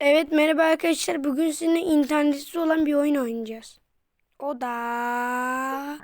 Evet merhaba arkadaşlar. Bugün sizinle internetsiz olan bir oyun oynayacağız. O da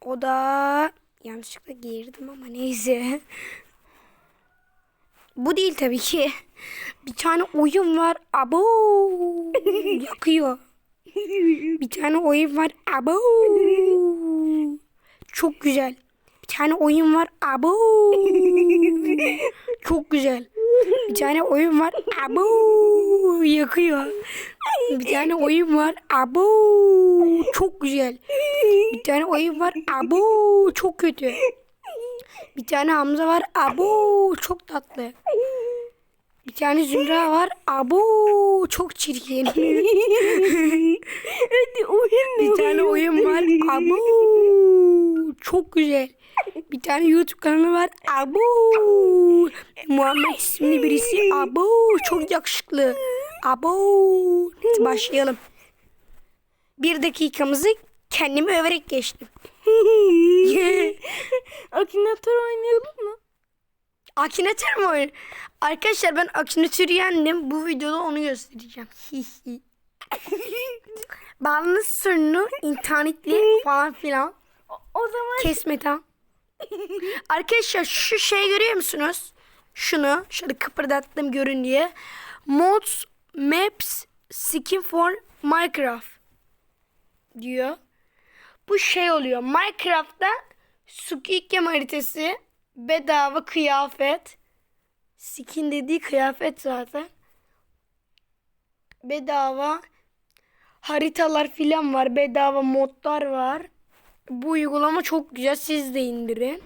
o da yanlışlıkla girdim ama neyse. Bu değil tabii ki. Bir tane oyun var. Abo yakıyor. Bir tane oyun var. Abo çok güzel. Tane oyun var. Abo çok güzel. Bir tane oyun var. Abo yakıyor. Bir tane oyun var. Abo çok güzel. Bir tane oyun var. Abo çok kötü. Bir tane Hamza var. Abo çok tatlı. Bir tane Zümra var. Abo çok çirkin. Hadi oyun Bir tane oyun var. Abo çok güzel. Bir tane YouTube kanalı var. Abo Muhammed isimli birisi. Abo çok yakışıklı. Abo Neyse başlayalım. Bir dakikamızı kendimi överek geçtim. Akinator oynayalım mı? Akinator mu oyun? Arkadaşlar ben Akinator'u yendim. Bu videoda onu göstereceğim. Bağlanış sorunu internetli falan filan. O, o zaman Kesme tam. Arkadaşlar şu şey görüyor musunuz? Şunu şöyle kıpırdattım görün diye. Mods Maps Skin for Minecraft diyor. Bu şey oluyor. Minecraft'ta Squid Game haritası bedava kıyafet. Skin dediği kıyafet zaten. Bedava haritalar filan var. Bedava modlar var. Bu uygulama çok güzel. Siz de indirin.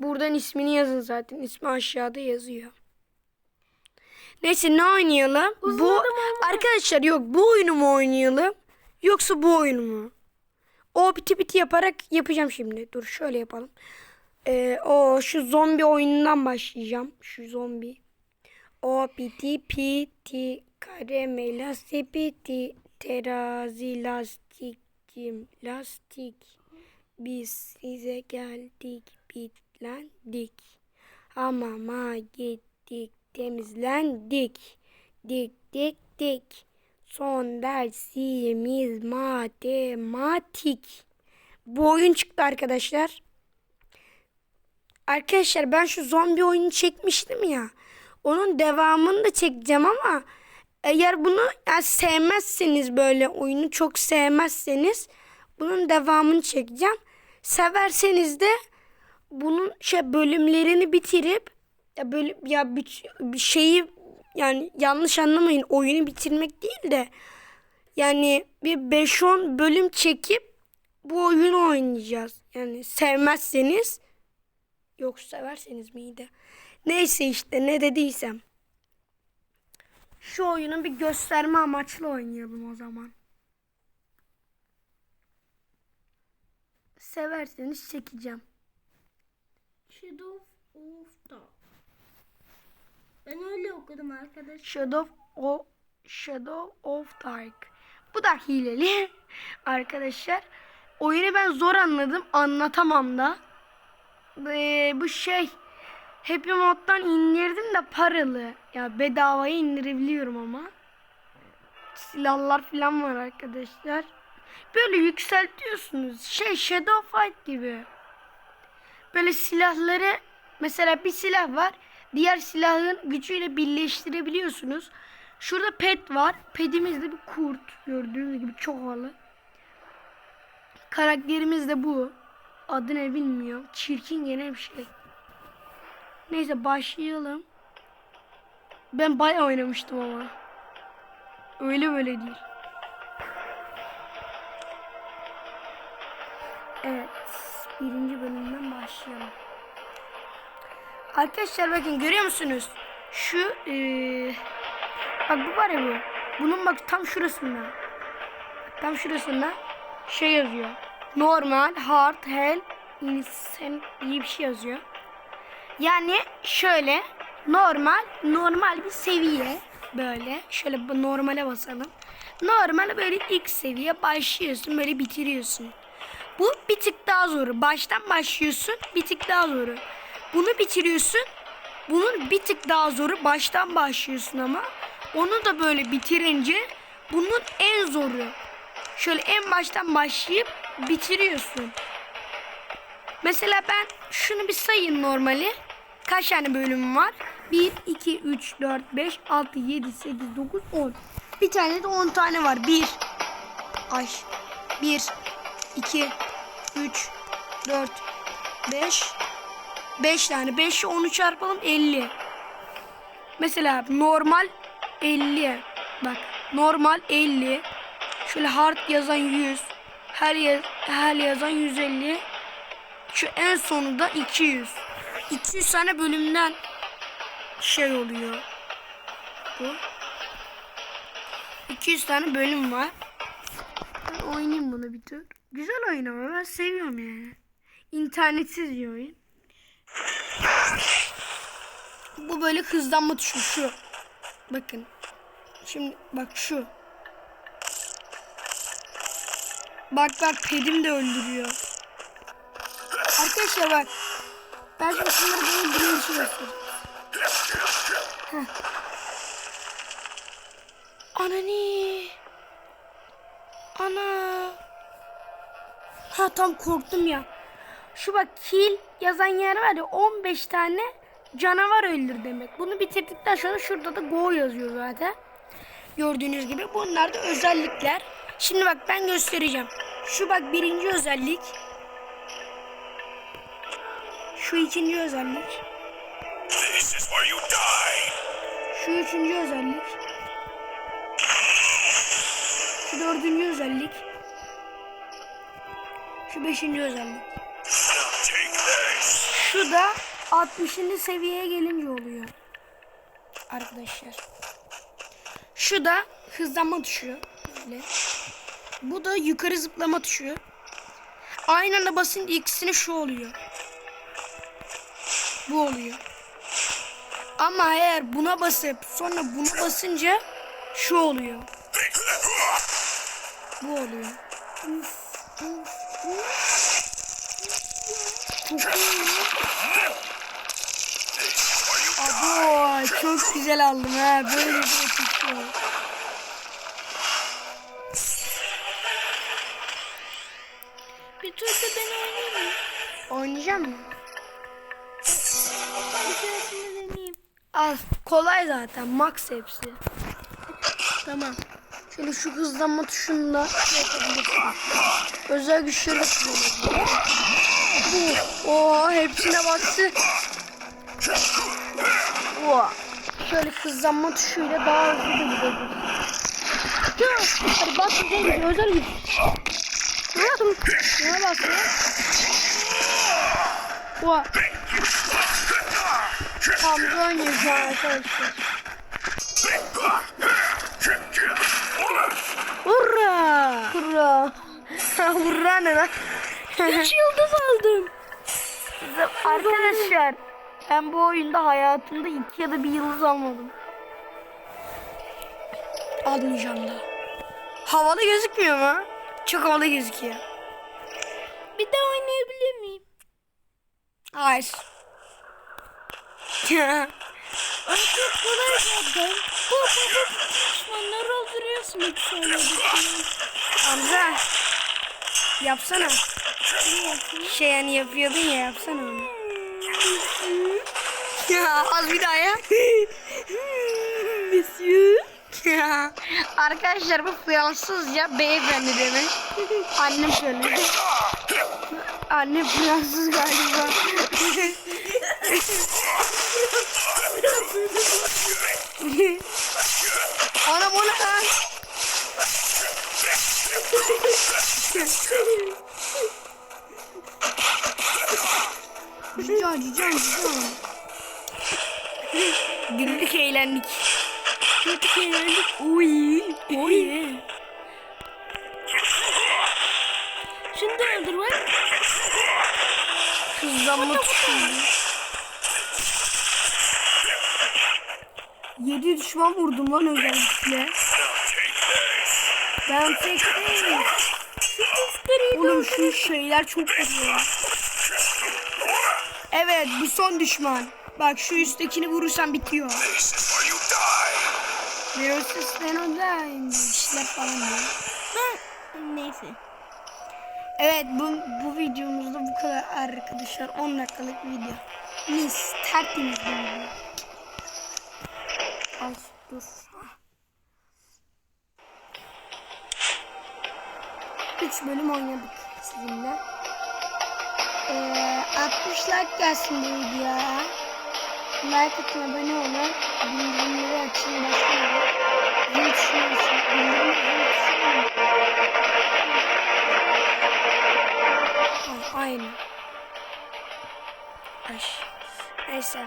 Buradan ismini yazın zaten. İsmi aşağıda yazıyor. Neyse ne oynayalım? bu arkadaşlar yok bu oyunu mu oynayalım? Yoksa bu oyunu mu? O piti piti yaparak yapacağım şimdi. Dur şöyle yapalım. Ee, o şu zombi oyunundan başlayacağım. Şu zombi. O piti piti karamela sepeti terazi lastik cim lastik. Biz size geldik bitlendik. Hamama gittik temizlendik. Dik dik dik. Son dersimiz matematik. Bu oyun çıktı arkadaşlar. Arkadaşlar ben şu zombi oyunu çekmiştim ya. Onun devamını da çekeceğim ama eğer bunu yani sevmezseniz böyle oyunu çok sevmezseniz bunun devamını çekeceğim. Severseniz de bunun şey bölümlerini bitirip ya böyle ya bir, bir şeyi yani yanlış anlamayın oyunu bitirmek değil de yani bir 5-10 bölüm çekip bu oyunu oynayacağız. Yani sevmezseniz yok severseniz miydi? Neyse işte ne dediysem. Şu oyunu bir gösterme amaçlı oynayalım o zaman. Severseniz çekeceğim. Shadow of Dark. Ben öyle okudum arkadaş. Shadow of Shadow of Dark. Bu da hileli arkadaşlar. Oyunu ben zor anladım. Anlatamam da. Ee, bu şey Happy Mod'dan indirdim de paralı. Ya bedavaya indirebiliyorum ama. Silahlar falan var arkadaşlar. Böyle yükseltiyorsunuz. Şey Shadow Fight gibi. Böyle silahları mesela bir silah var. Diğer silahın gücüyle birleştirebiliyorsunuz. Şurada pet var. Pedimiz de bir kurt. Gördüğünüz gibi çok havalı. Karakterimiz de bu. Adı ne bilmiyorum. Çirkin gene bir şey. Neyse başlayalım. Ben bayağı oynamıştım ama. Öyle böyle değil. Evet. Birinci bölümden başlayalım. Arkadaşlar bakın görüyor musunuz? Şu eee bak bu var ya bu. Bunun bak tam şurasında. Tam şurasında şey yazıyor. Normal, hard, hell, insane diye bir şey yazıyor. Yani şöyle normal, normal bir seviye böyle. Şöyle normale basalım. Normal böyle ilk seviye başlıyorsun böyle bitiriyorsun. Bu bir tık daha zoru. Baştan başlıyorsun bir tık daha zoru. Bunu bitiriyorsun Bunun bir tık daha zoru baştan başlıyorsun ama onu da böyle bitirince bunun en zoru. Şöyle en baştan başlayıp bitiriyorsun. Mesela ben şunu bir sayın normali. Kaç tane bölüm var? 1, 2, 3, 4, 5, 6, 7, 8, 9, 10. Bir tane de 10 tane var. 1, ay, 1, 2, 3, 4, 5, 5 tane. 5'i 10'u çarpalım 50. Mesela normal 50. Bak normal 50. Şöyle hard yazan 100. Her, yaz, her yazan 150. Şu en sonu da 200. 200 tane bölümden şey oluyor. Bu. 200 tane bölüm var. Ben oynayayım bunu bir tür. Güzel oyun ama ben seviyorum yani. İnternetsiz bir oyun. Bu böyle hızlanma tuşu şu. Bakın. Şimdi bak şu. Bak bak pedim de öldürüyor. Arkadaşlar bak. Ben şimdi şunları böyle birinci göstereyim. Heh. Anani. Ana. Ha tam korktum ya. Şu bak kill yazan yer var ya 15 tane canavar öldür demek. Bunu bitirdikten sonra şurada da go yazıyor zaten. Gördüğünüz gibi bunlar da özellikler. Şimdi bak ben göstereceğim. Şu bak birinci özellik. Şu ikinci özellik. Şu üçüncü özellik. Şu dördüncü özellik. Şu beşinci özellik. Şu da 60. seviyeye gelince oluyor. Arkadaşlar. Şu da hızlanma tuşu. Böyle. Bu da yukarı zıplama tuşu. Aynı anda basınca ikisini şu oluyor. Bu oluyor. Ama eğer buna basıp sonra buna basınca şu oluyor. Bu oluyor. Abo çok güzel aldım ha. Böyle bir tutuyor. Bir tur da ben oynayayım mı? Oynayacak mısın? Az kolay zaten. Max hepsi. Tamam. Şöyle şu hızlanma tuşunu da şey yapabilirsin. Özel güçleri de kullanabilirsin. Bu. Oo, hepsine bastı. Oo. Şöyle hızlanma tuşuyla daha hızlı da gidebilirsin. Hadi bas güzel özel güç. Ne yaptın? Neye bastın? Oo. Hamza an arkadaşlar. Hurra! Hurra! Hurra ne lan? Üç yıldız aldım. arkadaşlar ben bu oyunda hayatımda iki ya da bir yıldız almadım. Almayacağım da. Havalı gözükmüyor mu? Çok havalı gözüküyor. Bir daha oynayabilir miyim? Hayır. Çok kolay zaten. Bu bu bu düşmanları öldürüyorsun hiç söyledik. Hamza. Yapsana. Şey yani yapıyordun ya yapsana onu. Ya az bir daha ya. Monsieur. Ya, Arkadaşlar bu Fransızca beyefendi demek. Annem söyledi. Annem Fransız galiba. Ana bu ne lan? Cüca cüca cüca. Güldük eğlendik. Güldük eğlendik. Uy. Uy. Şunu da öldür lan. Kızdan mı tutuyor? 7 düşman vurdum lan özellikle. Ben tek değilim. Oğlum şu şeyler çok vuruyor. Evet bu son düşman. Bak şu üsttekini vurursan bitiyor. Versus ben o da işler falan diyor. Neyse. Evet bu, bu videomuzda bu kadar arkadaşlar. 10 dakikalık video. Mis tertemiz bir video. Al dur. 3 bölüm oynadık sizinle. Ee, 60 like gelsin bu videoya. Like atın abone olun. Bildirimleri açın. Başka ne var? Zil tuşuna basın. Bildirim zil tuşuna basın. Ha, Aynı. Ay. Neyse.